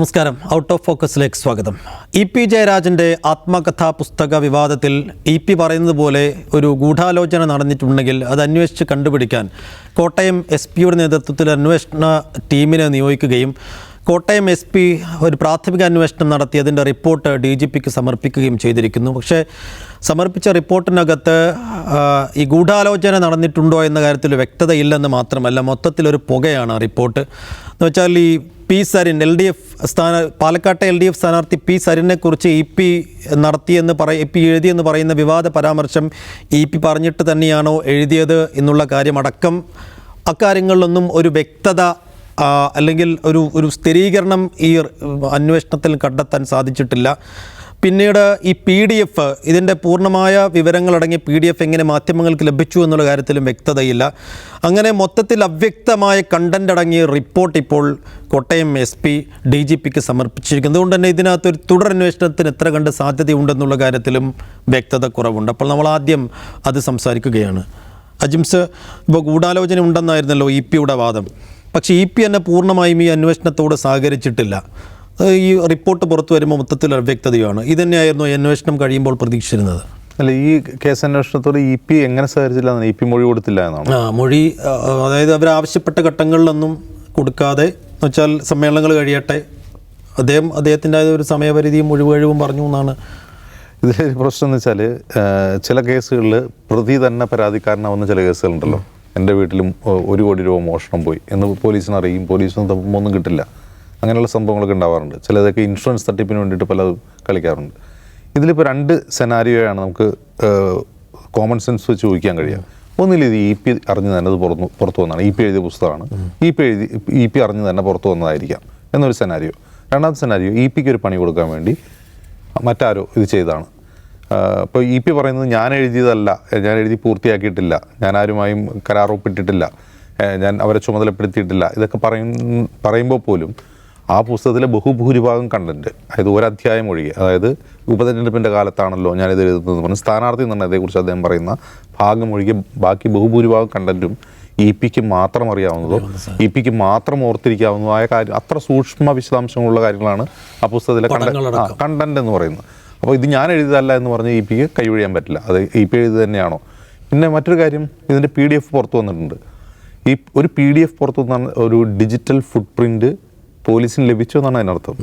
നമസ്കാരം. Out of ഫോക്കസിലേക്ക് സ്വാഗതം. E P ജയരാജന്റെ ആത്മകഥാ പുസ്തക വിവാദത്തിൽ ഇ പി പറയുന്നത് പോലെ ഒരു ഗൂഢാലോചന നടന്നിട്ടുണ്ടെങ്കിൽ അത് അന്വേഷിച്ച് കണ്ടുപിടിക്കാൻ കോട്ടയം എസ് പിയുടെ നേതൃത്വത്തിൽ അന്വേഷണ ടീമിനെ നിയോഗിക്കുകയും കോട്ടയം എസ് പി ഒരു പ്രാഥമിക അന്വേഷണം നടത്തി. അതിന്റെ റിപ്പോർട്ട് ഡി ജി പിക്ക് സമർപ്പിക്കുകയും ചെയ്തിരിക്കുന്നു. പക്ഷേ സമർപ്പിച്ച റിപ്പോർട്ടിനകത്ത് ഈ ഗൂഢാലോചന നടന്നിട്ടുണ്ടോ എന്ന കാര്യത്തിൽ വ്യക്തതയില്ലെന്ന് മാത്രമല്ല മൊത്തത്തിലൊരു പുകയാണ് റിപ്പോർട്ട്. എന്ന് വെച്ചാൽ ഈ P Sarin L D F സ്ഥാന പാലക്കാട്ടെ എൽ ഡി എഫ് സ്ഥാനാർത്ഥി പി സരിനെ കുറിച്ച് ഇ പി നടത്തിയെന്ന് പറ ഇ പി എഴുതിയെന്ന് പറയുന്ന വിവാദ പരാമർശം ഇ പി പറഞ്ഞിട്ട് തന്നെയാണോ എഴുതിയത് എന്നുള്ള കാര്യമടക്കം അക്കാര്യങ്ങളിലൊന്നും ഒരു വ്യക്തത അല്ലെങ്കിൽ ഒരു ഒരു സ്ഥിരീകരണം ഈ അന്വേഷണത്തിൽ കണ്ടെത്താൻ സാധിച്ചിട്ടില്ല. പിന്നീട് ഈ പി ഡി എഫ് ഇതിന്റെ പൂർണമായ വിവരങ്ങളടങ്ങിയ പി ഡി എഫ് എങ്ങനെ മാധ്യമങ്ങൾക്ക് ലഭിച്ചു എന്നുള്ള കാര്യത്തിലും വ്യക്തതയില്ല. അങ്ങനെ മൊത്തത്തിൽ അവ്യക്തമായ കണ്ടന്റ് അടങ്ങിയ റിപ്പോർട്ട് ഇപ്പോൾ Kottayam S P D G പിക്ക് സമർപ്പിച്ചിരിക്കുന്നത് അതുകൊണ്ട് തന്നെ ഇതിനകത്ത് ഒരു തുടരന്വേഷണത്തിന് എത്ര കണ്ട് സാധ്യതയുണ്ടെന്നുള്ള കാര്യത്തിലും വ്യക്തത കുറവുണ്ട്. അപ്പോൾ നമ്മൾ ആദ്യം അത് സംസാരിക്കുകയാണ്. അജിംസ് ഇപ്പോൾ ഗൂഢാലോചന ഉണ്ടെന്നായിരുന്നല്ലോ ഇ പിയുടെ വാദം. പക്ഷേ ഇ പി എന്നെ പൂർണമായും ഈ അന്വേഷണത്തോട് സഹകരിച്ചിട്ടില്ല. ഈ റിപ്പോർട്ട് പുറത്തു വരുമ്പോൾ മൊത്തത്തിൽ അവ്യക്തതയാണ് ഇതന്നെയായിരുന്നു ഈ അന്വേഷണം കഴിയുമ്പോൾ പ്രതീക്ഷിച്ചിരുന്നത്. അല്ല ഈ കേസ് അന്വേഷണത്തോട് ഇ പി എങ്ങനെ സഹകരിച്ചില്ല ഇ പി മൊഴി കൊടുത്തില്ല എന്നാണ്? ആ മൊഴി അതായത് അവർ ആവശ്യപ്പെട്ട ഘട്ടങ്ങളിലൊന്നും കൊടുക്കാതെ എന്ന് വെച്ചാൽ സമ്മേളനങ്ങൾ കഴിയട്ടെ. അദ്ദേഹം അദ്ദേഹത്തിന്റെ ഒരു സമയപരിധിയും മുഴുവഴിവും പറഞ്ഞു എന്നാണ്. ഇതിലൊരു പ്രശ്നം എന്ന് വെച്ചാൽ ചില കേസുകളിൽ പ്രതി തന്നെ പരാതിക്കാരനാവുന്ന ചില കേസുകളുണ്ടല്ലോ. എന്റെ വീട്ടിലും ഒരു കോടി രൂപ മോഷണം പോയി. എന്ന് പോലീസിന് അറിയും. പോലീസിന് ഒന്നും കിട്ടില്ല. അങ്ങനെയുള്ള സംഭവങ്ങളൊക്കെ ഉണ്ടാവാറുണ്ട്. ചിലതൊക്കെ ഇൻഷുറൻസ് തട്ടിപ്പിന് വേണ്ടിയിട്ട് പലതും കളിക്കാറുണ്ട്. ഇതിലിപ്പോൾ രണ്ട് സെനാരിയോയാണ് നമുക്ക് കോമൺ സെൻസ് വെച്ച് ചോദിക്കാൻ കഴിയുക. ഒന്നിൽ ഇത് ഇ പി അറിഞ്ഞു തന്നെ അത് പുറത്തു പുറത്തു വന്നതാണ് ഇ പി എഴുതിയ പുസ്തകമാണ്. ഇ പി എഴുതി ഇ പി അറിഞ്ഞു തന്നെ പുറത്തു വന്നതായിരിക്കാം എന്നൊരു സെനാരിയോ. രണ്ടാമത്തെ സെനാരിയോ ഇ പിക്ക് ഒരു പണി കൊടുക്കാൻ വേണ്ടി മറ്റാരോ ഇത് ചെയ്തതാണ്. ഇപ്പോൾ ഇ പി പറയുന്നത് ഞാൻ എഴുതിയതല്ല. ഞാൻ എഴുതി പൂർത്തിയാക്കിയിട്ടില്ല. ഞാൻ ആരുമായും കരാറൊപ്പിട്ടിട്ടില്ല. ഒപ്പിട്ടിട്ടില്ല ഞാൻ അവരെ ചുമതലപ്പെടുത്തിയിട്ടില്ല. ഇതൊക്കെ പറയും പറയുമ്പോൾ പോലും ആ പുസ്തകത്തിലെ ബഹുഭൂരിഭാഗം കണ്ടന്റ് അതായത് ഒരു അധ്യായം ഒഴികെ അതായത് ഉപതെരഞ്ഞെടുപ്പിന്റെ കാലത്താണല്ലോ ഞാനിത് എഴുതുന്നത് പറഞ്ഞ് സ്ഥാനാർത്ഥി നിർണയത്തെക്കുറിച്ച് അദ്ദേഹം പറയുന്ന ഭാഗം ഒഴികെ ബാക്കി ബഹുഭൂരിഭാഗം കണ്ടന്റും ഇ പിക്ക് മാത്രം അറിയാവുന്നതോ ഇ പിക്ക് മാത്രം ഓർത്തിരിക്കാവുന്നതോ ആയ കാര്യം അത്ര സൂക്ഷ്മ വിശദാംശങ്ങളുള്ള കാര്യങ്ങളാണ് ആ പുസ്തകത്തിലെ കണ്ടന്റ് എന്ന് പറയുന്നത്. അപ്പോൾ ഇത് ഞാൻ എഴുതിയതല്ല എന്ന് പറഞ്ഞ് ഇ പിക്ക് കൈവഴിയാൻ പറ്റില്ല. അത് ഇ പി എഴുതി തന്നെയാണോ? പിന്നെ മറ്റൊരു കാര്യം ഇതിന്റെ പി ഡി എഫ് പുറത്തു വന്നിട്ടുണ്ട്. ഈ ഒരു പി ഡി എഫ് പുറത്തു വന്നാണ് ഒരു ഡിജിറ്റൽ ഫുട് പ്രിന്റ് പോലീസിന് ലഭിച്ചു എന്നാണ് അതിനർത്ഥം.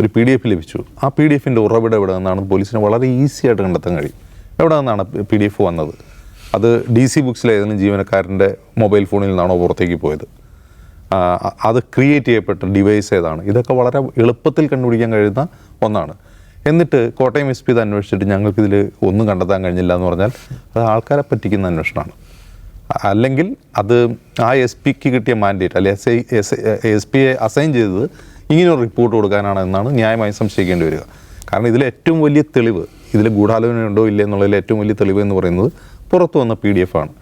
ഒരു പി ഡി എഫ് ലഭിച്ചു. ആ പി ഡി എഫിന്റെ ഉറവിടം എവിടെ നിന്നാണ് പോലീസിന് വളരെ ഈസി ആയിട്ട് കണ്ടെത്താൻ കഴിയും? എവിടെ നിന്നാണ് പി ഡി എഫ് വന്നത്? അത് ഡി സി ബുക്സിലെ ഏതെങ്കിലും ജീവനക്കാരന്റെ മൊബൈൽ ഫോണിൽ നിന്നാണോ പുറത്തേക്ക് പോയത്? അത് ക്രിയേറ്റ് ചെയ്യപ്പെട്ട ഡിവൈസ് ഏതാണ്? ഇതൊക്കെ വളരെ എളുപ്പത്തിൽ കണ്ടുപിടിക്കാൻ കഴിയുന്ന ഒന്നാണ്. എന്നിട്ട് കോട്ടയം എസ് പി ഇത് അന്വേഷിച്ചിട്ട് ഞങ്ങൾക്കിതിൽ ഒന്നും കണ്ടെത്താൻ കഴിഞ്ഞില്ല എന്ന് പറഞ്ഞാൽ അത് ആൾക്കാരെ പറ്റിക്കുന്ന അന്വേഷണമാണ്. അല്ലെങ്കിൽ അത് ആ എസ് പിക്ക് കിട്ടിയ മാൻഡേറ്റ് അല്ലെ എസ് ഐ എസ് എസ് പിയെ അസൈൻ ചെയ്തത് ഇങ്ങനെ ഒരു റിപ്പോർട്ട് കൊടുക്കാനാണ് എന്നാണ് ന്യായമായി സംശയിക്കേണ്ടി വരിക. കാരണം ഇതിലെ ഏറ്റവും വലിയ തെളിവ് ഇതിൽ ഗൂഢാലോചന ഉണ്ടോ ഇല്ല എന്നുള്ളതിൽ ഏറ്റവും വലിയ തെളിവ് എന്ന് പറയുന്നത് പുറത്തു വന്ന പി ഡി എഫ് ആണ്.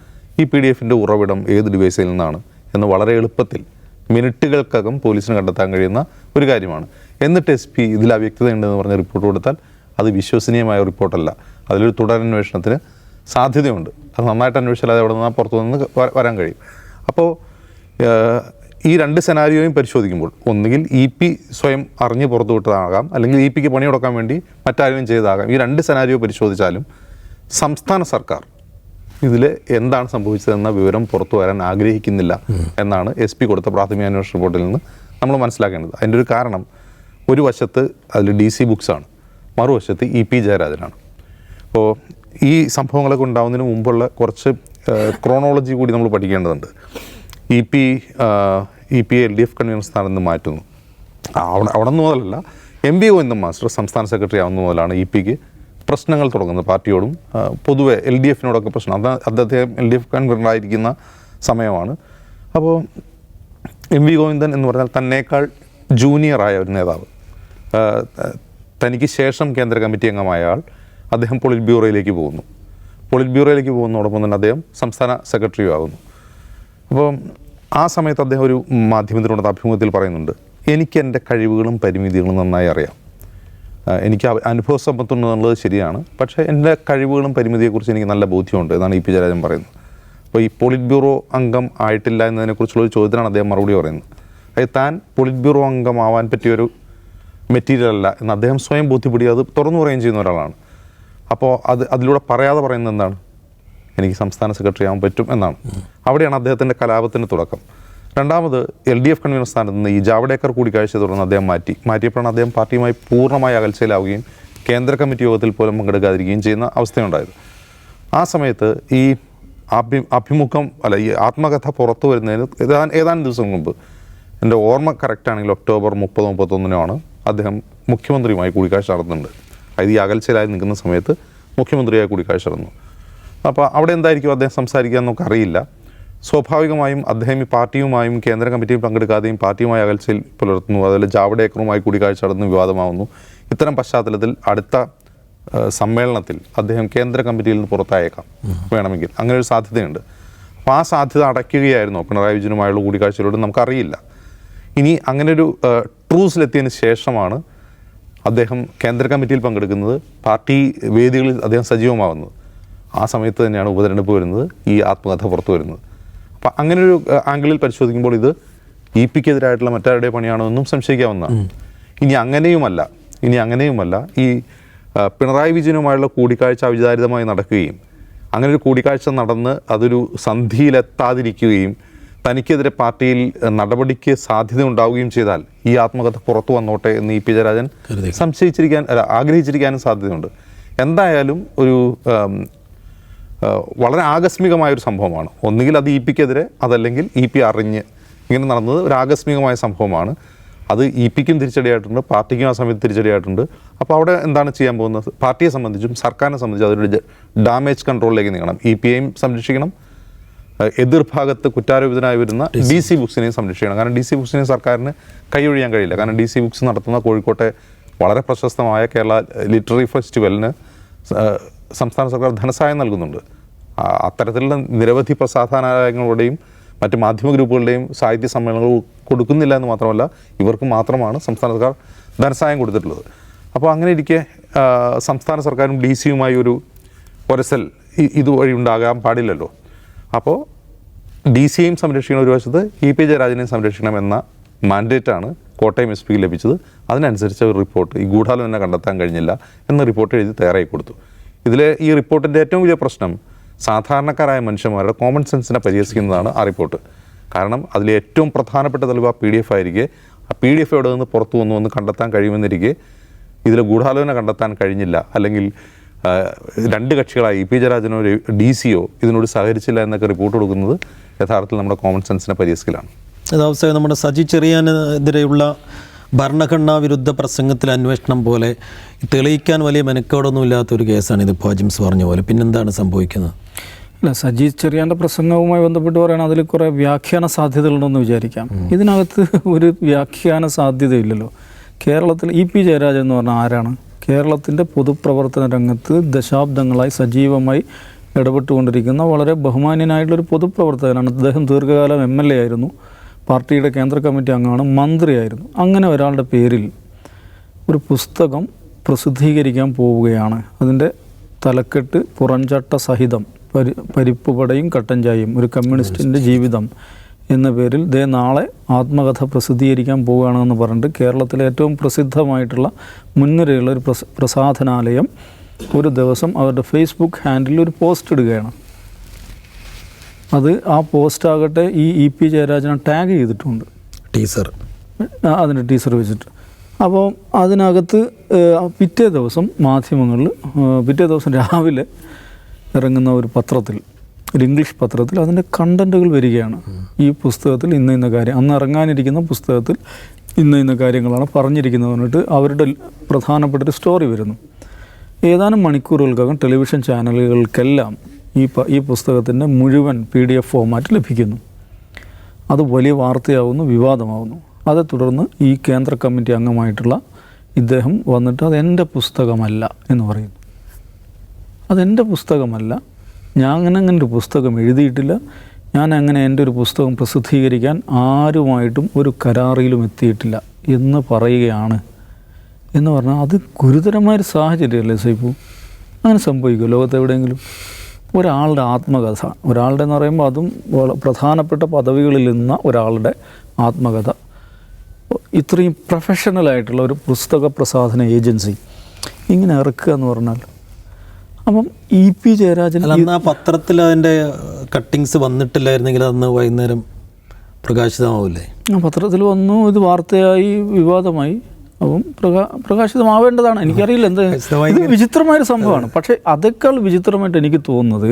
ഈ പി ഡി എഫിന്റെ ഉറവിടം ഏത് ഡിവൈസിൽ നിന്നാണ്? എന്ന് വളരെ എളുപ്പത്തിൽ മിനിറ്റുകൾക്കകം പോലീസിന് കണ്ടെത്താൻ കഴിയുന്ന ഒരു കാര്യമാണ്. എന്നിട്ട് എസ് പി ഇതിൽ അവ്യക്തതയുണ്ടെന്ന് പറഞ്ഞ റിപ്പോർട്ട് കൊടുത്താൽ അത് വിശ്വസനീയമായ റിപ്പോർട്ടല്ല. അതിലൊരു തുടരന്വേഷണത്തിന് സാധ്യതയുണ്ട്. അത് നന്നായിട്ട് അന്വേഷിച്ചാൽ അത് എവിടെ നിന്നാൽ പുറത്തു നിന്ന് വരാൻ കഴിയും. അപ്പോൾ ഈ രണ്ട് സെനാരിയോയും പരിശോധിക്കുമ്പോൾ ഒന്നുകിൽ ഇ പി സ്വയം അറിഞ്ഞ് പുറത്തു വിട്ടതാകാം അല്ലെങ്കിൽ ഇ പിക്ക് പണി കൊടുക്കാൻ വേണ്ടി മറ്റാരെങ്കിലും ചെയ്തതാകാം. ഈ രണ്ട് സെനാരിയോ പരിശോധിച്ചാലും സംസ്ഥാന സർക്കാർ ഇതിൽ എന്താണ് സംഭവിച്ചതെന്ന വിവരം പുറത്തു വരാൻ ആഗ്രഹിക്കുന്നില്ല എന്നാണ് എസ് പി കൊടുത്ത പ്രാഥമിക അന്വേഷണ റിപ്പോർട്ടിൽ നിന്ന് നമ്മൾ മനസ്സിലാക്കേണ്ടത്. അതിന്റെ ഒരു കാരണം ഒരു വശത്ത് അതിൽ ഡി സി ബുക്സാണ് മറുവശത്ത് ഇ പി ജയരാജനാണ്. അപ്പോൾ ഈ സംഭവങ്ങളൊക്കെ ഉണ്ടാകുന്നതിന് മുമ്പുള്ള കുറച്ച് ക്രോണോളജി കൂടി നമ്മൾ പഠിക്കേണ്ടതുണ്ട്. E P E P L D F convenor സ്ഥാനത്ത് മാറ്റുന്നു. അവിടെ അവിടെ നിന്ന് മുതലല്ല എം ബി ഒ എന്ന മാസ്റ്റർ സംസ്ഥാന സെക്രട്ടറി ആവുന്ന മുതലാണ് ഇ പിക്ക് പ്രശ്നങ്ങൾ തുടങ്ങുന്നത് പാർട്ടിയോടും പൊതുവെ എൽ ഡി എഫിനോടൊക്കെ പ്രശ്നം. അത് അദ്ദേഹം എൽ ഡി എഫ് കൺവീനറായിരിക്കുന്ന സമയമാണ്. അപ്പോൾ എം വി ഗോവിന്ദൻ എന്ന് പറഞ്ഞാൽ തന്നേക്കാൾ ജൂനിയറായ ഒരു നേതാവ്. തനിക്ക് ശേഷം കേന്ദ്ര കമ്മിറ്റി അംഗമായ ആൾ അദ്ദേഹം പൊളിറ്റ് ബ്യൂറോയിലേക്ക് പോകുന്നു. പൊളിറ്റ് ബ്യൂറോയിലേക്ക് പോകുന്നതോടൊപ്പം തന്നെ അദ്ദേഹം സംസ്ഥാന സെക്രട്ടറിയും ആകുന്നു. അപ്പോൾ ആ സമയത്ത് അദ്ദേഹം ഒരു മാധ്യമത്തിനോട് അഭിമുഖത്തിൽ പറയുന്നുണ്ട് എനിക്ക് എന്റെ കഴിവുകളും പരിമിതികളും നന്നായി അറിയാം. എനിക്ക് അനുഭവ സമ്പത്തുണ്ട് എന്നുള്ളത് ശരിയാണ് പക്ഷേ എന്റെ കഴിവുകളും പരിമിതിയെക്കുറിച്ച് എനിക്ക് നല്ല ബോധ്യമുണ്ട് എന്നാണ് ഇ. പി. ജയരാജൻ പറയുന്നത്. അപ്പോൾ ഈ പോളിറ്റ് ബ്യൂറോ അംഗം ആയിട്ടില്ല എന്നതിനെക്കുറിച്ചുള്ള ഒരു ചോദ്യത്തിനാണ് അദ്ദേഹം മറുപടി പറയുന്നത്. അതായത് താൻ പോളിറ്റ് ബ്യൂറോ അംഗമാവാൻ പറ്റിയൊരു മെറ്റീരിയൽ അല്ല എന്ന് അദ്ദേഹം സ്വയം ബോധ്യപ്പെടുകയും അത് തുറന്നു പറയുകയും ചെയ്യുന്ന ഒരാളാണ്. അപ്പോൾ അത് അതിലൂടെ പറയാതെ പറയുന്നത് എന്താണ്? എനിക്ക് സംസ്ഥാന സെക്രട്ടറി ആവാൻ പറ്റും എന്നാണ്. അവിടെയാണ് അദ്ദേഹത്തിന്റെ കലാപത്തിന് തുടക്കം. രണ്ടാമത് എൽ ഡി എഫ് കൺവീനർ സ്ഥാനത്ത് നിന്ന് ഈ ജാവ്ഡേക്കർ കൂടിക്കാഴ്ച തുടർന്ന് അദ്ദേഹം മാറ്റി. മാറ്റിയപ്പോഴാണ് അദ്ദേഹം പാർട്ടിയുമായി പൂർണമായി അകൽച്ചയിലാവുകയും കേന്ദ്ര കമ്മിറ്റി യോഗത്തിൽ പോലും പങ്കെടുക്കാതിരിക്കുകയും ചെയ്യുന്ന അവസ്ഥയുണ്ടായത്. ആ സമയത്ത് ഈ അഭി അഭിമുഖം അല്ല ഈ ആത്മകഥ പുറത്തു വരുന്നതിന് ഏതാനും ഏതാനും ദിവസം മുമ്പ്. എന്റെ ഓർമ്മ കറക്റ്റ് ആണെങ്കിൽ ഒക്ടോബർ മുപ്പത് മുപ്പത്തൊന്നിനുമാണ് അദ്ദേഹം മുഖ്യമന്ത്രിയുമായി കൂടിക്കാഴ്ച നടത്തുന്നുണ്ട്. അതായത് ഈ അകൽച്ചയിലായി നിൽക്കുന്ന സമയത്ത് മുഖ്യമന്ത്രിയായി കൂടിക്കാഴ്ച നടന്നു. അപ്പോൾ അവിടെ എന്തായിരിക്കും അദ്ദേഹം സംസാരിക്കുക എന്നൊക്കെ അറിയില്ല സ്വാഭാവികമായും അദ്ദേഹം ഈ പാർട്ടിയുമായും കേന്ദ്ര കമ്മിറ്റിയും പങ്കെടുക്കാതെയും പാർട്ടിയുമായി അകൽച്ചയിൽ പുലർത്തുന്നു. അതുപോലെ ജാവ്ഡേക്കറുമായി കൂടിക്കാഴ്ച നടന്ന് വിവാദമാവുന്നു. ഇത്തരം പശ്ചാത്തലത്തിൽ അടുത്ത സമ്മേളനത്തിൽ അദ്ദേഹം കേന്ദ്ര കമ്മിറ്റിയിൽ നിന്ന് പുറത്തായേക്കാം. വേണമെങ്കിൽ. അങ്ങനെ ഒരു സാധ്യതയുണ്ട്. അപ്പോൾ ആ സാധ്യത അടയ്ക്കുകയായിരുന്നു പിണറായി വിജയനുമായുള്ള കൂടിക്കാഴ്ചയിലൂടെ നമുക്കറിയില്ല. ഇനി അങ്ങനെ ഒരു ട്രൂസിലെത്തിയതിന് ശേഷമാണ് അദ്ദേഹം കേന്ദ്ര കമ്മിറ്റിയിൽ പങ്കെടുക്കുന്നത്. പാർട്ടി വേദികളിൽ അദ്ദേഹം സജീവമാവുന്നത്. ആ സമയത്ത് തന്നെയാണ് ഉപതെരഞ്ഞെടുപ്പ് വരുന്നത്. ഈ ആത്മകഥ പുറത്തു വരുന്നത്. അപ്പം അങ്ങനെ ഒരു ആംഗിളിൽ പരിശോധിക്കുമ്പോൾ ഇത് ഇ പിക്കെതിരായിട്ടുള്ള മറ്റാരുടെ പണിയാണോ എന്നും സംശയിക്കാവുന്നതാണ്. ഇനി അങ്ങനെയുമല്ല ഇനി അങ്ങനെയുമല്ല ഈ പിണറായി വിജയനുമായുള്ള കൂടിക്കാഴ്ച അവിചാരിതമായി നടക്കുകയും അങ്ങനെ ഒരു കൂടിക്കാഴ്ച നടന്ന് അതൊരു സന്ധിയിലെത്താതിരിക്കുകയും തനിക്കെതിരെ പാർട്ടിയിൽ നടപടിക്ക് സാധ്യത ഉണ്ടാവുകയും ചെയ്താൽ ഈ ആത്മകഥ പുറത്തു വന്നോട്ടെ എന്ന് ഇ പി ജയരാജൻ സംശയിച്ചിരിക്കാൻ അല്ല ആഗ്രഹിച്ചിരിക്കാനും സാധ്യതയുണ്ട്. എന്തായാലും ഒരു വളരെ ആകസ്മികമായൊരു സംഭവമാണ്. ഒന്നുകിൽ അത് ഇ പിക്കെതിരെ അതല്ലെങ്കിൽ ഇ പി അറിഞ്ഞ് ഇങ്ങനെ നടന്നത് ഒരു ആകസ്മികമായ സംഭവമാണ്. അത് ഇ പിക്കും തിരിച്ചടിയായിട്ടുണ്ട് പാർട്ടിക്കും ആ സമയത്ത് തിരിച്ചടിയായിട്ടുണ്ട്. അപ്പോൾ അവിടെ എന്താണ് ചെയ്യാൻ പോകുന്നത്? പാർട്ടിയെ സംബന്ധിച്ചും സർക്കാരിനെ സംബന്ധിച്ചും അതൊരു ഡാമേജ് കൺട്രോളിലേക്ക് നീങ്ങണം. ഇ പി ഐയും സംരക്ഷിക്കണം. എതിർഭാഗത്ത് കുറ്റാരോപിതനായി വരുന്ന ഡി സി ബുക്സിനെയും സംരക്ഷിക്കണം. കാരണം ഡി സി ബുക്സിനെ സർക്കാരിന് കൈയൊഴിയാൻ കഴിയില്ല. കാരണം ഡി സി ബുക്സ് നടത്തുന്ന കോഴിക്കോട്ടെ വളരെ പ്രശസ്തമായ കേരള ലിറ്റററി ഫെസ്റ്റിവലിന് സംസ്ഥാന സർക്കാർ ധനസഹായം നൽകുന്നുണ്ട്. അത്തരത്തിലുള്ള നിരവധി പ്രസാധാനാലയങ്ങളുടെയും മറ്റ് മാധ്യമ ഗ്രൂപ്പുകളുടെയും സാഹിത്യ സമ്മേളനങ്ങൾ കൊടുക്കുന്നില്ല എന്ന് മാത്രമല്ല ഇവർക്ക് മാത്രമാണ് സംസ്ഥാന സർക്കാർ ധനസഹായം കൊടുത്തിട്ടുള്ളത്. അപ്പോൾ അങ്ങനെ ഇരിക്കെ സംസ്ഥാന സർക്കാരും ഡി സിയുമായി ഒരു ഒരസൽ ഇതുവഴി ഉണ്ടാകാൻ പാടില്ലല്ലോ. അപ്പോൾ ഡി സിയെയും സംരക്ഷിക്കണം ഒരു വശത്ത് ഇ പി ജയരാജനെയും സംരക്ഷിക്കണം എന്ന മാൻഡേറ്റാണ് കോട്ടയം എസ് പിക്ക് ലഭിച്ചത്. അതിനനുസരിച്ച് ഒരു റിപ്പോർട്ട് ഈ ഗൂഢാലോചന കണ്ടെത്താൻ കഴിഞ്ഞില്ല എന്ന റിപ്പോർട്ട് എഴുതി തയ്യാറായി കൊടുത്തു. ഇതിലെ ഈ റിപ്പോർട്ടിന്റെ ഏറ്റവും വലിയ പ്രശ്നം സാധാരണക്കാരായ മനുഷ്യന്മാരുടെ കോമൺ സെൻസിനെ പരിഹസിക്കുന്നതാണ് ആ റിപ്പോർട്ട്. കാരണം അതിലെ ഏറ്റവും പ്രധാനപ്പെട്ട തെളിവ് ആ പി ഡി എഫ് ആയിരിക്കെ. ആ പി ഡി എഫ് എവിടെ നിന്ന് പുറത്തു വന്നു എന്ന് കണ്ടെത്താൻ കഴിയുമെന്നിരിക്കെ ഇതിലെ ഗൂഢാലോചന കണ്ടെത്താൻ കഴിഞ്ഞില്ല. അല്ലെങ്കിൽ രണ്ട് കക്ഷികളായി. ഇ പി ജയരാജനോ ഡി സിയോ ഇതിനോട് സഹകരിച്ചില്ല എന്നൊക്കെ റിപ്പോർട്ട് കൊടുക്കുന്നത് യഥാർത്ഥത്തിൽ നമ്മുടെ കോമൺ സെൻസിനെ പരിഹസിക്കലാണ്. യഥാവസ്ഥ നമ്മുടെ സജി ചെറിയാനെതിരെയുള്ള ഭരണഘടനാ വിരുദ്ധ പ്രസംഗത്തിൽ അന്വേഷണം പോലെ തെളിയിക്കാൻ വലിയ മെനക്കേടൊന്നും ഇല്ലാത്ത ഒരു കേസാണ് ഇത് ജിംസ് പറഞ്ഞ പോലെ. പിന്നെന്താണ് സംഭവിക്കുന്നത്? അല്ല സജി ചെറിയാന്റെ പ്രസംഗവുമായി ബന്ധപ്പെട്ട് പറയുകയാണെങ്കിൽ അതിൽ കുറേ വ്യാഖ്യാന സാധ്യതകളുണ്ടെന്ന് വിചാരിക്കാം. ഇതിനകത്ത് ഒരു വ്യാഖ്യാന സാധ്യതയില്ലല്ലോ. കേരളത്തിൽ ഇ പി ജയരാജൻ എന്ന് പറഞ്ഞാൽ ആരാണ്? കേരളത്തിന്റെ പൊതുപ്രവർത്തന രംഗത്ത് ദശാബ്ദങ്ങളായി സജീവമായി ഇടപെട്ടുകൊണ്ടിരിക്കുന്ന വളരെ ബഹുമാന്യനായിട്ടുള്ളൊരു പൊതുപ്രവർത്തകനാണ് അദ്ദേഹം ദീർഘകാലം എം എൽ എ ആയിരുന്നു. പാർട്ടിയുടെ കേന്ദ്ര കമ്മിറ്റി അംഗമാണ് മന്ത്രിയായിരുന്നു. അങ്ങനെ ഒരാളുടെ പേരിൽ ഒരു പുസ്തകം പ്രസിദ്ധീകരിക്കാൻ പോവുകയാണ്. അതിന്റെ തലക്കെട്ട് പുറംചട്ട സഹിതം പരി പരിപ്പുപടയും കട്ടൻ ചായയും ഒരു കമ്മ്യൂണിസ്റ്റിന്റെ ജീവിതം എന്ന പേരിൽ ദേ നാളെ ആത്മകഥ പ്രസിദ്ധീകരിക്കാൻ പോവുകയാണെന്ന് പറഞ്ഞിട്ട് കേരളത്തിലെ ഏറ്റവും പ്രസിദ്ധമായിട്ടുള്ള മുൻനിരയുള്ള ഒരു പ്രസ പ്രസാധനാലയം ഒരു ദിവസം അവരുടെ ഫേസ്ബുക്ക് ഹാൻഡിൽ ഒരു പോസ്റ്റ് ഇടുകയാണ്. അത് ആ പോസ്റ്റാകട്ടെ ഈ ഇ പി ജയരാജനെ ടാഗ് ചെയ്തിട്ടുണ്ട്. ടീസർ അതിന്റെ ടീച്ചർ വെച്ചിട്ട്. അപ്പോൾ അതിനകത്ത് പിറ്റേ ദിവസം മാധ്യമങ്ങളിൽ പിറ്റേ ദിവസം രാവിലെ ഇറങ്ങുന്ന ഒരു പത്രത്തിൽ ഒരു ഇംഗ്ലീഷ് പത്രത്തിൽ അതിന്റെ കണ്ടന്റുകൾ വരികയാണ്. ഈ പുസ്തകത്തിൽ ഇന്ന ഇന്ന കാര്യം അന്ന് ഇറങ്ങാനിരിക്കുന്ന പുസ്തകത്തിൽ ഇന്ന ഇന്ന കാര്യങ്ങളാണ് പറഞ്ഞിരിക്കുന്നത് പറഞ്ഞിട്ട് അവരുടെ പ്രധാനപ്പെട്ട ഒരു സ്റ്റോറി വരുന്നു. ഏതാനും മണിക്കൂറുകൾക്കകം ടെലിവിഷൻ ചാനലുകൾക്കെല്ലാം ഈ ഈ പുസ്തകത്തിന്റെ മുഴുവൻ പി ഡി എഫ് ഫോമാറ്റ് ലഭിക്കുന്നു. അത് വലിയ വാർത്തയാവുന്നു വിവാദമാവുന്നു. അതേ തുടർന്ന് ഈ കേന്ദ്ര കമ്മിറ്റി അംഗമായിട്ടുള്ള ഇദ്ദേഹം വന്നിട്ട് അതെന്റെ പുസ്തകമല്ല എന്ന് പറയുന്നു. അതെന്റെ പുസ്തകമല്ല ഞാൻ അങ്ങനെ അങ്ങനെ ഒരു പുസ്തകം എഴുതിയിട്ടില്ല. ഞാൻ അങ്ങനെ എന്റെ ഒരു പുസ്തകം പ്രസിദ്ധീകരിക്കാൻ ആരുമായിട്ടും ഒരു കരാറിലും എത്തിയിട്ടില്ല എന്ന് പറയുകയാണ്. എന്ന് പറഞ്ഞാൽ അത് ഗുരുതരമായൊരു സാഹചര്യമല്ലേ സൈപ്പു അങ്ങനെ സംഭവിക്കും ലോകത്തെവിടെയെങ്കിലും? ഒരാളുടെ ആത്മകഥ. ഒരാളുടെ എന്ന് പറയുമ്പോൾ അതും പ്രധാനപ്പെട്ട പദവികളിൽ നിന്ന ഒരാളുടെ ആത്മകഥ. ഇത്രയും പ്രൊഫഷണലായിട്ടുള്ള ഒരു പുസ്തക പ്രസാധന ഏജൻസി ഇങ്ങനെ ഇറക്കുക എന്ന് പറഞ്ഞാൽ അപ്പം ഇ പി ജയരാജൻ അല്ല അന്ന് ആ പത്രത്തിൽ അതിന്റെ കട്ടിങ്സ് വന്നിട്ടില്ലായിരുന്നെങ്കിൽ അന്ന് വൈകുന്നേരം പ്രകാശിതമാവില്ലേ ആ പത്രത്തിൽ വന്നു ഇത് വാർത്തയായി വിവാദമായി. അപ്പം പ്രകാ പ്രകാശിതമാവേണ്ടതാണ്. എനിക്കറിയില്ല എന്ത് വിചിത്രമായൊരു സംഭവമാണ്. പക്ഷേ അതേക്കാൾ വിചിത്രമായിട്ട് എനിക്ക് തോന്നുന്നത്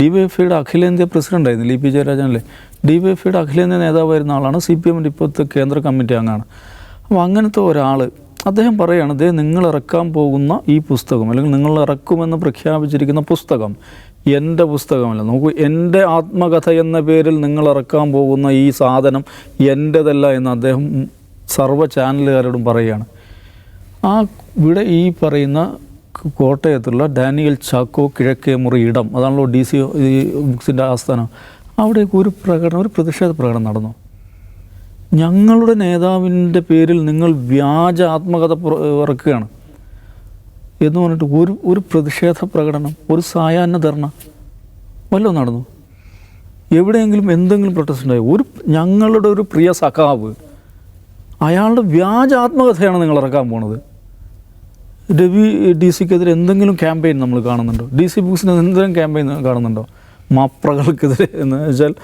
ഡി വൈ എഫ് ഐയുടെ അഖിലേന്ത്യാ പ്രസിഡന്റ് ആയിരുന്നു ഇ പി ജയരാജനല്ലേ? ഡി വൈ എഫ് ഐയുടെ അഖിലേന്ത്യാ നേതാവായിരുന്ന ആളാണ് സി പി എമ്മിന്റെ ഇപ്പോഴത്തെ കേന്ദ്ര കമ്മിറ്റി അംഗമാണ്. അപ്പം അങ്ങനത്തെ ഒരാൾ അദ്ദേഹം പറയുകയാണ് അദ്ദേഹം നിങ്ങൾ ഇറക്കാൻ പോകുന്ന ഈ പുസ്തകം അല്ലെങ്കിൽ നിങ്ങൾ ഇറക്കുമെന്ന് പ്രഖ്യാപിച്ചിരിക്കുന്ന പുസ്തകം എന്റെ പുസ്തകമല്ല. നോക്കൂ എന്റെ ആത്മകഥ എന്ന പേരിൽ നിങ്ങൾ ഇറക്കാൻ പോകുന്ന ഈ സാധനം എന്റെതല്ല എന്ന് അദ്ദേഹം സർവ ചാനലുകാരോടും പറയുകയാണ് ആ ഇവിടെ ഈ പറയുന്ന കോട്ടയത്തുള്ള ഡാനിയൽ ചാക്കോ കിഴക്കേ മുറി ഇടം അതാണല്ലോ ഡി സി ബുക്സിന്റെ ആസ്ഥാനം. അവിടെയൊക്കെ ഒരു പ്രകടനം ഒരു പ്രതിഷേധ പ്രകടനം നടന്നു. ഞങ്ങളുടെ നേതാവിന്റെ പേരിൽ നിങ്ങൾ വ്യാജ ആത്മകഥ ഇറക്കുകയാണ് എന്ന് പറഞ്ഞിട്ട് ഒരു ഒരു പ്രതിഷേധ പ്രകടനം ഒരു സായാഹ്ന ധർണ വല്ലതും നടന്നു. എവിടെയെങ്കിലും എന്തെങ്കിലും പ്രൊട്ടസ്റ്റ് ഉണ്ടായി. ഒരു ഞങ്ങളുടെ ഒരു പ്രിയ സഖാവ് അയാളുടെ വ്യാജ ആത്മകഥയാണ് നിങ്ങൾ ഇറക്കാൻ പോണത്. രവി ഡി സിക്കെതിരെ എന്തെങ്കിലും ക്യാമ്പയിൻ നമ്മൾ കാണുന്നുണ്ടോ? ഡി സി ബുക്സിന് എന്തെങ്കിലും ക്യാമ്പയിൻ കാണുന്നുണ്ടോ? മാപ്രകൾക്കെതിരെ എന്ന് വെച്ചാൽ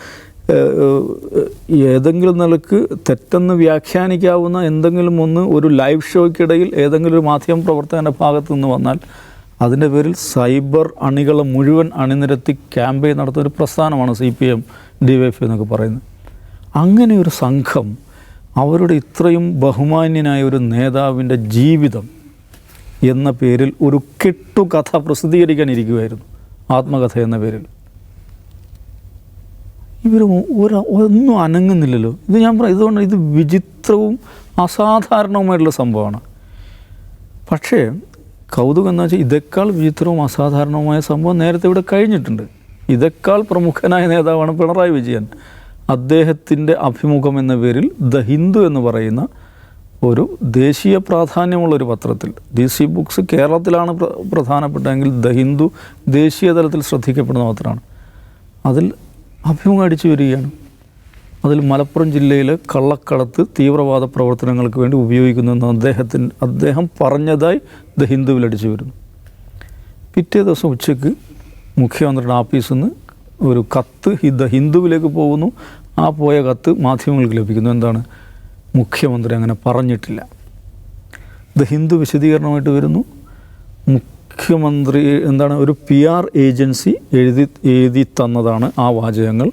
ഏതെങ്കിലും നിലയ്ക്ക് തെറ്റെന്ന് വ്യാഖ്യാനിക്കാവുന്ന എന്തെങ്കിലും ഒന്ന് ഒരു ലൈവ് ഷോയ്ക്കിടയിൽ ഏതെങ്കിലും ഒരു മാധ്യമ പ്രവർത്തകന്റെ ഭാഗത്തു നിന്ന് വന്നാൽ അതിന്റെ പേരിൽ സൈബർ അണികളെ മുഴുവൻ അണിനിരത്തി ക്യാമ്പയിൻ നടത്തുന്ന ഒരു പ്രസ്ഥാനമാണ് C P M D Y F എന്നൊക്കെ പറയുന്നത്. അങ്ങനെ ഒരു സംഘം അവരുടെ ഇത്രയും ബഹുമാന്യനായ ഒരു നേതാവിന്റെ ജീവിതം എന്ന പേരിൽ ഒരു കെട്ടുകഥ പ്രസിദ്ധീകരിക്കാൻ ഇരിക്കുമായിരുന്നു ആത്മകഥ എന്ന പേരിൽ. ഇവർ ഒരു ഒന്നും അനങ്ങുന്നില്ലല്ലോ. ഇത് ഞാൻ പറയാം ഇതുകൊണ്ട് ഇത് വിചിത്രവും അസാധാരണവുമായിട്ടുള്ള സംഭവമാണ്. പക്ഷേ കൗതുകം എന്ന് വെച്ചാൽ ഇതേക്കാൾ വിചിത്രവും അസാധാരണവുമായ സംഭവം നേരത്തെ ഇവിടെ കഴിഞ്ഞിട്ടുണ്ട്. ഇതേക്കാൾ പ്രമുഖനായ നേതാവാണ് പിണറായി വിജയൻ. അദ്ദേഹത്തിന്റെ അഭിമുഖം എന്ന പേരിൽ ദ ഹിന്ദു എന്ന് പറയുന്ന ഒരു ദേശീയ പ്രാധാന്യമുള്ള ഒരു പത്രത്തിൽ ഡി സി ബുക്സ് കേരളത്തിലാണ് പ്ര പ്രധാനപ്പെട്ടതെങ്കിൽ ദ ഹിന്ദു ദേശീയ തലത്തിൽ ശ്രദ്ധിക്കപ്പെടുന്ന പത്രമാണ്. അതിൽ അഭിമുഖം അടിച്ചു വരികയാണ്. അതിൽ മലപ്പുറം ജില്ലയിലെ കള്ളക്കടത്ത് തീവ്രവാദ പ്രവർത്തനങ്ങൾക്ക് വേണ്ടി ഉപയോഗിക്കുന്നുവെന്ന് അദ്ദേഹത്തിന് അദ്ദേഹം പറഞ്ഞതായി ദ ഹിന്ദുവിൽ അടിച്ചു വരുന്നു. പിറ്റേ ദിവസം ഉച്ചയ്ക്ക് മുഖ്യമന്ത്രിയുടെ ഓഫീസിൽ നിന്ന് ഒരു കത്ത് ദ ഹിന്ദുവിലേക്ക് പോകുന്നു. ആ പോയ കത്ത് മാധ്യമങ്ങൾക്ക് ലഭിക്കുന്നു. എന്താണ്? മുഖ്യമന്ത്രി അങ്ങനെ പറഞ്ഞിട്ടില്ല. ദ ഹിന്ദു വിശദീകരണമായിട്ട് വരുന്നു. മുഖ്യമന്ത്രി എന്താണ് ഒരു പി ആർ ഏജൻസി എഴുതി എഴുതി തന്നതാണ് ആ വാചകങ്ങൾ.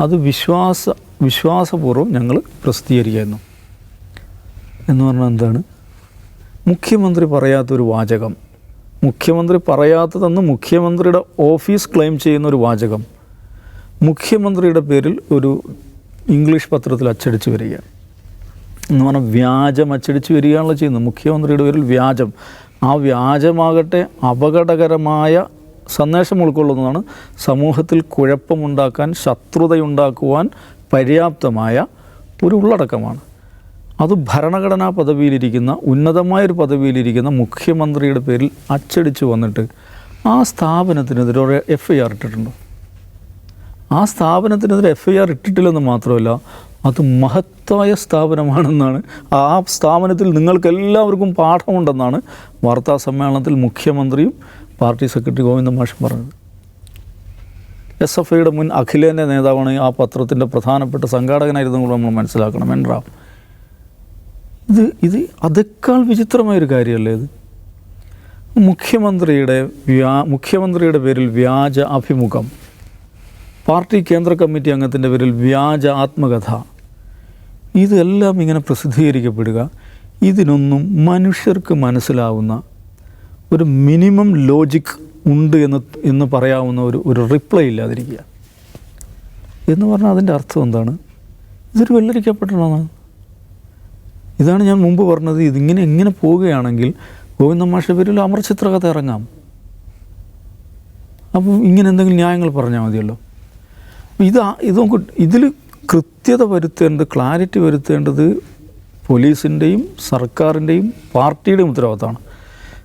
അത് വിശ്വാസ വിശ്വാസപൂർവം ഞങ്ങൾ പ്രസിദ്ധീകരിക്കുന്നു. എന്ന് പറഞ്ഞാൽ എന്താണ്? മുഖ്യമന്ത്രി പറയാത്തൊരു വാചകം. മുഖ്യമന്ത്രി പറയാത്തതെന്ന് മുഖ്യമന്ത്രിയുടെ ഓഫീസ് ക്ലെയിം ചെയ്യുന്ന ഒരു വാചകം. മുഖ്യമന്ത്രിയുടെ പേരിൽ ഒരു ഇംഗ്ലീഷ് പത്രത്തിൽ അച്ചടിച്ച് വരിക എന്ന് പറഞ്ഞാൽ വ്യാജം അച്ചടിച്ച് വരികയാണല്ലോ ചെയ്യുന്നത്. മുഖ്യമന്ത്രിയുടെ പേരിൽ വ്യാജം. ആ വ്യാജമാകട്ടെ അപകടകരമായ സന്ദേശം ഉൾക്കൊള്ളുന്നതാണ് സമൂഹത്തിൽ കുഴപ്പമുണ്ടാക്കാൻ ശത്രുതയുണ്ടാക്കുവാൻ പര്യാപ്തമായ ഒരു ഉള്ളടക്കമാണ്. അത് ഭരണഘടനാ പദവിയിലിരിക്കുന്ന ഉന്നതമായൊരു പദവിയിലിരിക്കുന്ന മുഖ്യമന്ത്രിയുടെ പേരിൽ അച്ചടിച്ച് വന്നിട്ട് ആ സ്ഥാപനത്തിനെതിരെ ഒരു എഫ് ഐ ആർ ഇട്ടിട്ടുണ്ടോ? ആ സ്ഥാപനത്തിനെതിരെ എഫ് ഐ ആർ ഇട്ടിട്ടില്ലെന്ന് മാത്രമല്ല അത് മഹത്തായ സ്ഥാപനമാണെന്നാണ്. ആ സ്ഥാപനത്തിൽ നിങ്ങൾക്കെല്ലാവർക്കും പാഠമുണ്ടെന്നാണ് വാർത്താ സമ്മേളനത്തിൽ മുഖ്യമന്ത്രിയും പാർട്ടി സെക്രട്ടറി ഗോവിന്ദ മാഷും പറഞ്ഞത്. എസ് എഫ് ഐയുടെ മുൻ അഖിലേന്റെ നേതാവാണ് ആ പത്രത്തിന്റെ പ്രധാനപ്പെട്ട സംഘാടകനായിരുന്നു നമ്മൾ മനസ്സിലാക്കണം. എൻ റാം ഇത് ഇത് അതേക്കാൾ വിചിത്രമായൊരു കാര്യമല്ലേ ഇത്? മുഖ്യമന്ത്രിയുടെ വ്യാ മുഖ്യമന്ത്രിയുടെ പേരിൽ വ്യാജ അഭിമുഖം. പാർട്ടി കേന്ദ്ര കമ്മിറ്റി അംഗത്തിന്റെ പേരിൽ വ്യാജ ആത്മകഥ. ഇതെല്ലാം ഇങ്ങനെ പ്രസിദ്ധീകരിക്കപ്പെടുക. ഇതിനൊന്നും മനുഷ്യർക്ക് മനസ്സിലാവുന്ന ഒരു മിനിമം ലോജിക് ഉണ്ട് എന്ന് എന്ന് പറയാവുന്ന ഒരു ഒരു റിപ്ലൈ ഇല്ലാതിരിക്കുക. എന്ന് പറഞ്ഞാൽ അതിന്റെ അർത്ഥം എന്താണ്? ഇതൊരു വെള്ളരിക്കപ്പെട്ടതാണ് ഇതാണ് ഞാൻ മുമ്പ് പറഞ്ഞത്. ഇതിങ്ങനെ എങ്ങനെ പോവുകയാണെങ്കിൽ ഗോവിന്ദ മാഷ പേരിൽ അമർചിത്രകഥ ഇറങ്ങാം. അപ്പോൾ ഇങ്ങനെ എന്തെങ്കിലും ന്യായങ്ങൾ പറഞ്ഞാൽ മതിയല്ലോ. ഇത് ഇത് നമുക്ക് ഇതിൽ കൃത്യത വരുത്തേണ്ടത് ക്ലാരിറ്റി വരുത്തേണ്ടത് പോലീസിന്റെയും സർക്കാരിന്റെയും പാർട്ടിയുടെയും ഉത്തരവാദിത്തമാണ്.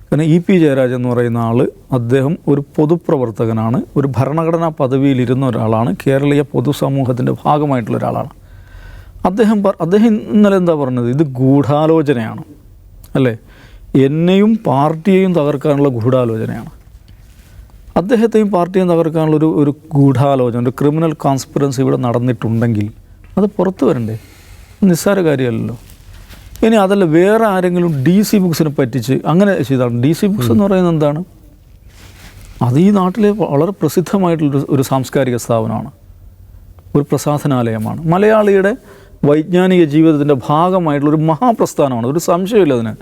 കാരണം ഇ പി ജയരാജ് എന്ന് പറയുന്ന ആൾ അദ്ദേഹം ഒരു പൊതുപ്രവർത്തകനാണ് ഒരു ഭരണഘടനാ പദവിയിലിരുന്ന ഒരാളാണ് കേരളീയ പൊതുസമൂഹത്തിന്റെ ഭാഗമായിട്ടുള്ള ഒരാളാണ്. അദ്ദേഹം അദ്ദേഹം ഇന്നലെ എന്താ പറഞ്ഞത്? ഇത് ഗൂഢാലോചനയാണ്. അല്ലേ? എന്നെയും പാർട്ടിയെയും തകർക്കാനുള്ള ഗൂഢാലോചനയാണ്. അദ്ദേഹത്തെയും പാർട്ടിയും തകർക്കാനുള്ള ഒരു ഒരു ഗൂഢാലോചന ഒരു ക്രിമിനൽ കോൺസ്പിറൻസി ഇവിടെ നടന്നിട്ടുണ്ടെങ്കിൽ അത് പുറത്തു വരണ്ടേ? നിസ്സാര കാര്യമല്ലല്ലോ. ഇനി അതല്ല വേറെ ആരെങ്കിലും ഡി സി ബുക്സിനെ പറ്റിച്ച് അങ്ങനെ ചെയ്താണ് ഡി സി ബുക്സ് എന്ന് പറയുന്നത് എന്താണ്? അത് ഈ നാട്ടിലെ വളരെ പ്രസിദ്ധമായിട്ടുള്ളൊരു ഒരു സാംസ്കാരിക സ്ഥാപനമാണ്. ഒരു പ്രസാധനാലയമാണ്. മലയാളിയുടെ വൈജ്ഞാനിക ജീവിതത്തിന്റെ ഭാഗമായിട്ടുള്ള ഒരു മഹാപ്രസ്ഥാനമാണ്. ഒരു സംശയമില്ല അതിന്.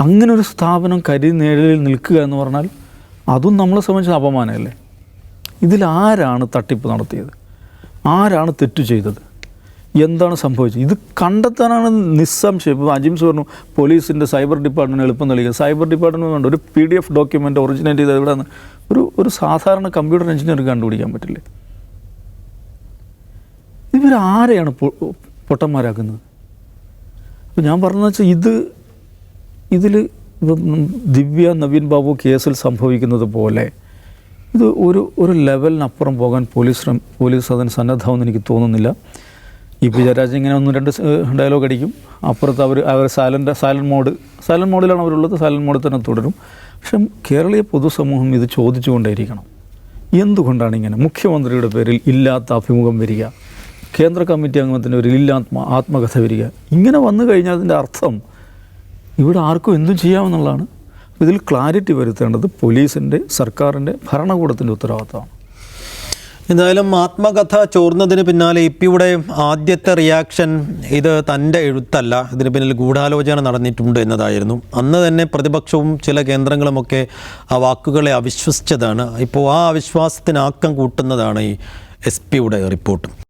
അങ്ങനെ ഒരു സ്ഥാപനം കരിനേഴിൽ നിൽക്കുക എന്ന് പറഞ്ഞാൽ അതും നമ്മളെ സംബന്ധിച്ച് അപമാനമല്ലേ? ഇതിൽ ആരാണ് തട്ടിപ്പ് നടത്തിയത്? ആരാണ് തെറ്റ് ചെയ്തത്? എന്താണ് സംഭവിച്ചത്? ഇത് കണ്ടെത്താനാണ് നിസ്സംശയം. ഇപ്പോൾ അജിംസ് പറഞ്ഞു പോലീസിന്റെ സൈബർ ഡിപ്പാർട്ട്മെന്റ് എളുപ്പം നൽകിയത്. സൈബർ ഡിപ്പാർട്ട്മെന്റ് കൊണ്ട് ഒരു P D F document originate ചെയ്ത് എവിടെ ഒരു ഒരു സാധാരണ കമ്പ്യൂട്ടർ എഞ്ചിനീയർ കണ്ടുപിടിക്കാൻ പറ്റില്ലേ? ഇവരാരെയാണ് പൊട്ടന്മാരാക്കുന്നത്? അപ്പോൾ ഞാൻ പറഞ്ഞതെന്ന് വെച്ചാൽ ഇത് ഇതിൽ ദിവ്യ നവീൻ ബാബു കേസിൽ സംഭവിക്കുന്നത് പോലെ ഇത് ഒരു ഒരു ലെവലിനപ്പുറം പോകാൻ പോലീസ് പോലീസ് അതിന് സന്നദ്ധമെന്ന് എനിക്ക് തോന്നുന്നില്ല. ഈ പി ജയരാജൻ ഇങ്ങനെ ഒന്ന് രണ്ട് ഡയലോഗ് അടിക്കും. അപ്പുറത്ത് അവർ അവർ സൈലന്റ് സാലൻ മോഡ് സാലൻ മോഡിലാണ് അവരുള്ളത് സാലൻ മോഡിൽ തന്നെ തുടരും. പക്ഷെ കേരളീയ പൊതുസമൂഹം ഇത് ചോദിച്ചുകൊണ്ടേയിരിക്കണം. എന്തുകൊണ്ടാണ് ഇങ്ങനെ? മുഖ്യമന്ത്രിയുടെ പേരിൽ ഇല്ലാത്ത അഭിമുഖം വരിക കേന്ദ്ര കമ്മിറ്റി അംഗത്തിന്റെ ഒരു ഇല്ലാത്മ ആത്മകഥ വരിക ഇങ്ങനെ വന്നു കഴിഞ്ഞാൽ അതിന്റെ അർത്ഥം ഇവിടെ ആർക്കും എന്തും ചെയ്യാമെന്നുള്ളതാണ്. ഇതിൽ ക്ലാരിറ്റി വരുത്തേണ്ടത് പോലീസിന്റെ സർക്കാരിന്റെ ഭരണകൂടത്തിന്റെ ഉത്തരവാദിത്തമാണ്. എന്തായാലും ആത്മകഥ ചോർന്നതിന് പിന്നാലെ ഇപ്പിയുടെ പിയുടെ ആദ്യത്തെ റിയാക്ഷൻ ഇത് തന്റെ എഴുത്തല്ല. ഇതിന് പിന്നിൽ ഗൂഢാലോചന നടന്നിട്ടുണ്ട് എന്നതായിരുന്നു. അന്ന് തന്നെ പ്രതിപക്ഷവും ചില കേന്ദ്രങ്ങളുമൊക്കെ ആ വാക്കുകളെ അവിശ്വസിച്ചതാണ്. ഇപ്പോൾ ആ അവിശ്വാസത്തിന് ആക്കം കൂട്ടുന്നതാണ് ഈ എസ് പിയുടെ റിപ്പോർട്ട്.